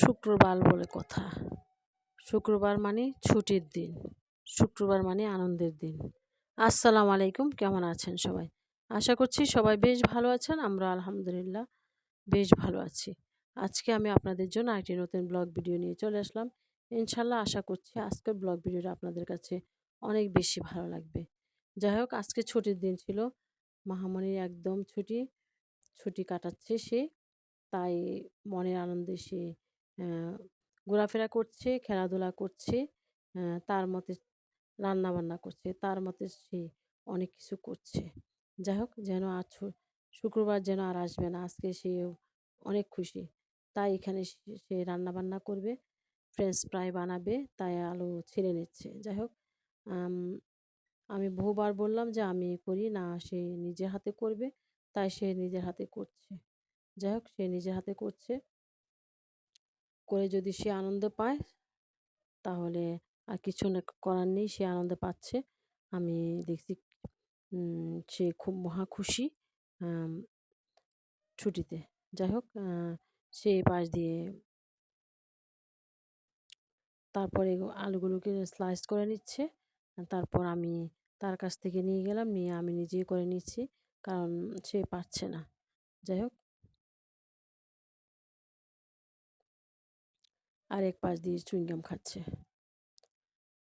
শুক্রবার বলে কথা। শুক্রবার মানে ছুটির দিন। শুক্রবার মানে আনন্দের দিন। আসসালামু আলাইকুম, কেমন আছেন সবাই? আশা করছি সবাই বেশ ভালো আছেন, আমরা আলহামদুলিল্লাহ বেশ ভালো আছি। আজকে আমি আপনাদের জন্য একটি নতুন ব্লগ ভিডিও নিয়ে চলে আসলাম। ইনশাল্লাহ আশা করছি আজকের ব্লগ ভিডিওটা আপনাদের কাছে অনেক বেশি ভালো লাগবে। যাই হোক, আজকে ছুটির দিন ছিল। মহামণির একদম ছুটি ছুটি কাটাচ্ছে সে, তাই মনের আনন্দে সে ঘোরাফেরা করছে, খেলাধুলা করছে তার মতে রান্না বান্না করছে, তার মতে সে অনেক কিছু করছে। যাই হোক, যেন আর শুক্রবার যেন আর আসবে না, আজকে সে অনেক খুশি। তাই এখানে সে রান্না বান্না করবে ফ্রেঞ্চ ফ্রাই বানাবে, তাই আলু ছেড়ে নিচ্ছে। যাই হোক, আমি বহুবার বললাম যে আমি করি, না সে নিজের হাতে করবে, তাই সে নিজের হাতে করছে। যাই হোক, সে নিজের হাতে করছে। করে যদি সে আনন্দ পায়, তাহলে আর কিছু না করার নেই, সে আনন্দ পাচ্ছে। আমি দেখছি সে খুব মহা খুশি ছুটিতে। যাই হোক সে পাশ দিয়ে তারপরে আলুগুলোকে স্লাইস করে নিচ্ছে। তারপর আমি তার কাছ থেকে নিয়ে গেলাম, নিয়ে আমি নিজেই করে নিচ্ছি, কারণ সে পারছে না। যাই হোক আর এক পাশ দিয়ে চুইংগাম খাচ্ছে।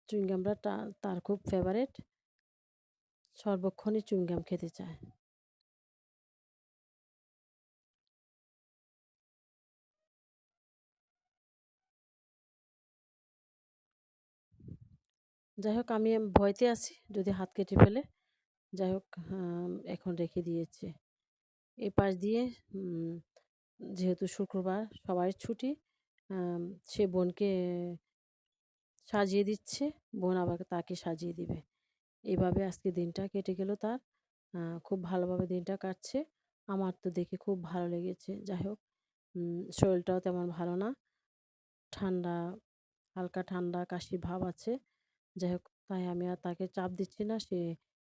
চুইংগামটা তার খুব ফেভারেট সর্বক্ষণই চুইংগাম খেতে চায়। যাই হোক, আমি ভয়তে আছি, যদি হাত কেটে ফেলে। যাই হোক এখন রেখে দিয়েছে। এ পাশ দিয়ে যেহেতু শুক্রবার সবাই ছুটি সে বোনকে সাজিয়ে দিচ্ছে। বোন আবার তাকে সাজিয়ে দিবে। এভাবে আজকে দিনটা কেটে গেল তার। খুব ভালোভাবে দিনটা কাটছে। আমার তো দেখে খুব ভালো লেগেছে। যাই হোক শরীরটাও তেমন ভালো না। ঠান্ডা, হালকা ঠান্ডা কাশি ভাব আছে। যাই হোক, তাই আমি আর তাকে চাপ দিচ্ছি না। সে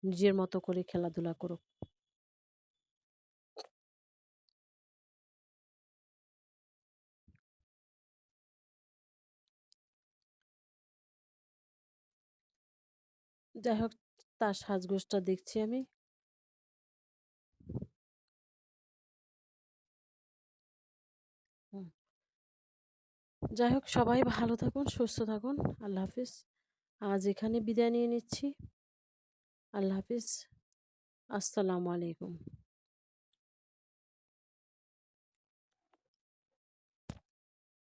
নিজের মতো করে খেলাধুলা করুক। যাই হোক, তার সাজগোজটা দেখছি আমি। যাই হোক, সবাই ভালো থাকুন, সুস্থ থাকুন। আল্লাহ হাফিজ। আজ এখানে বিদায় নিয়ে নিচ্ছি। আল্লাহ হাফিজ। আসসালামু আলাইকুম।